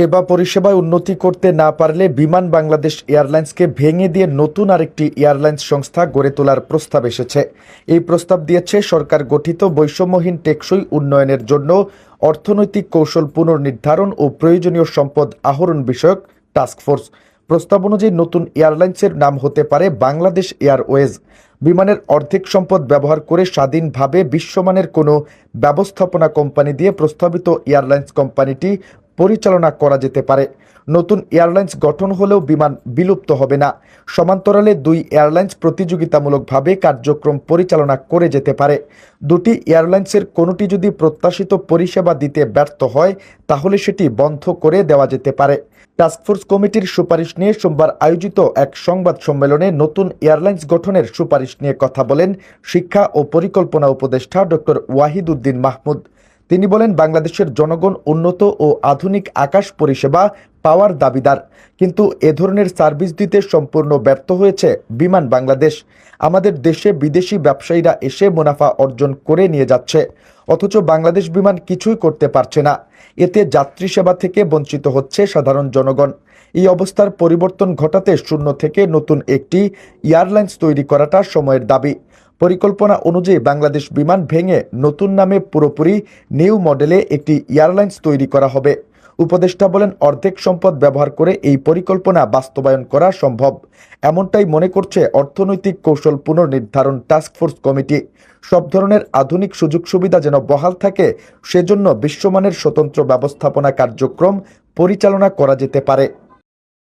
সেবা পরিষেবায় উন্নতি করতে না পারলে বিমান বাংলাদেশ এয়ারলাইন্সকে ভেঙে দিয়ে নতুন আরেকটি এয়ারলাইন্স সংস্থা গড়ে তোলার প্রস্তাব এসেছে। এই প্রস্তাব দিয়েছে সরকার গঠিত বৈষম্যহীন টেকসই উন্নয়নের জন্য অর্থনৈতিক কৌশল পুনর্নির্ধারণ ও প্রয়োজনীয় সম্পদ আহরণ বিষয়ক টাস্কফোর্স প্রস্তাব অনুযায়ী নতুন এয়ারলাইন্সের নাম হতে পারে বাংলাদেশ এয়ারওয়েজ। বিমানের অর্ধেক সম্পদ ব্যবহার করে স্বাধীনভাবে বিশ্বমানের কোনো ব্যবস্থাপনা কোম্পানি দিয়ে প্রস্তাবিত এয়ারলাইন্স কোম্পানিটি পরিচালনা করা যেতে পারে। নতুন এয়ারলাইন্স গঠন হলেও বিমান বিলুপ্ত হবে না। সমান্তরালে দুই এয়ারলাইন্স প্রতিযোগিতামূলকভাবে কার্যক্রম পরিচালনা করে যেতে পারে। দুটি এয়ারলাইন্সের কোনোটি যদি প্রত্যাশিত পরিষেবা দিতে ব্যর্থ হয়, তাহলে সেটি বন্ধ করে দেওয়া যেতে পারে। টাস্কফোর্স কমিটির সুপারিশ নিয়ে সোমবার আয়োজিত এক সংবাদ সম্মেলনে নতুন এয়ারলাইন্স গঠনের সুপারিশ নিয়ে কথা বলেন শিক্ষা ও পরিকল্পনা উপদেষ্টা ডক্টর ওয়াহিদ উদ্দিন মাহমুদ। তিনি বলেন, বাংলাদেশের জনগণ উন্নত ও আধুনিক আকাশ পরিষেবা পাওয়ার দাবিদার। কিন্তু এ ধরনের সার্ভিস দিতে সম্পূর্ণ ব্যর্থ হয়েছে বিমান বাংলাদেশ। আমাদের দেশে বিদেশি ব্যবসায়ীরা এসে মুনাফা অর্জন করে নিয়ে যাচ্ছে। অথচ বাংলাদেশ বিমান কিছুই করতে পারছে না। এতে যাত্রী সেবা থেকে বঞ্চিত হচ্ছে সাধারণ জনগণ। এই অবস্থার পরিবর্তন ঘটাতে শূন্য থেকে নতুন একটি এয়ারলাইন্স তৈরি করাটা সময়ের দাবি। পরিকল্পনা অনুযায়ী বাংলাদেশ বিমান ভেঙে নতুন নামে পুরোপুরি নিউ মডেলে একটি এয়ারলাইন্স তৈরি করা হবে। উপদেষ্টা বলেন, অর্ধেক সম্পদ ব্যবহার করে এই পরিকল্পনা বাস্তবায়ন করা সম্ভব। এমনটাই মনে করছে অর্থনৈতিক কৌশল পুনর্নির্ধারণ টাস্কফোর্স কমিটি। সব ধরনের আধুনিক সুযোগ সুবিধা যেন বহাল থাকে, সেজন্য বিশ্বমানের স্বতন্ত্র ব্যবস্থাপনা কার্যক্রম পরিচালনা করা যেতে পারে।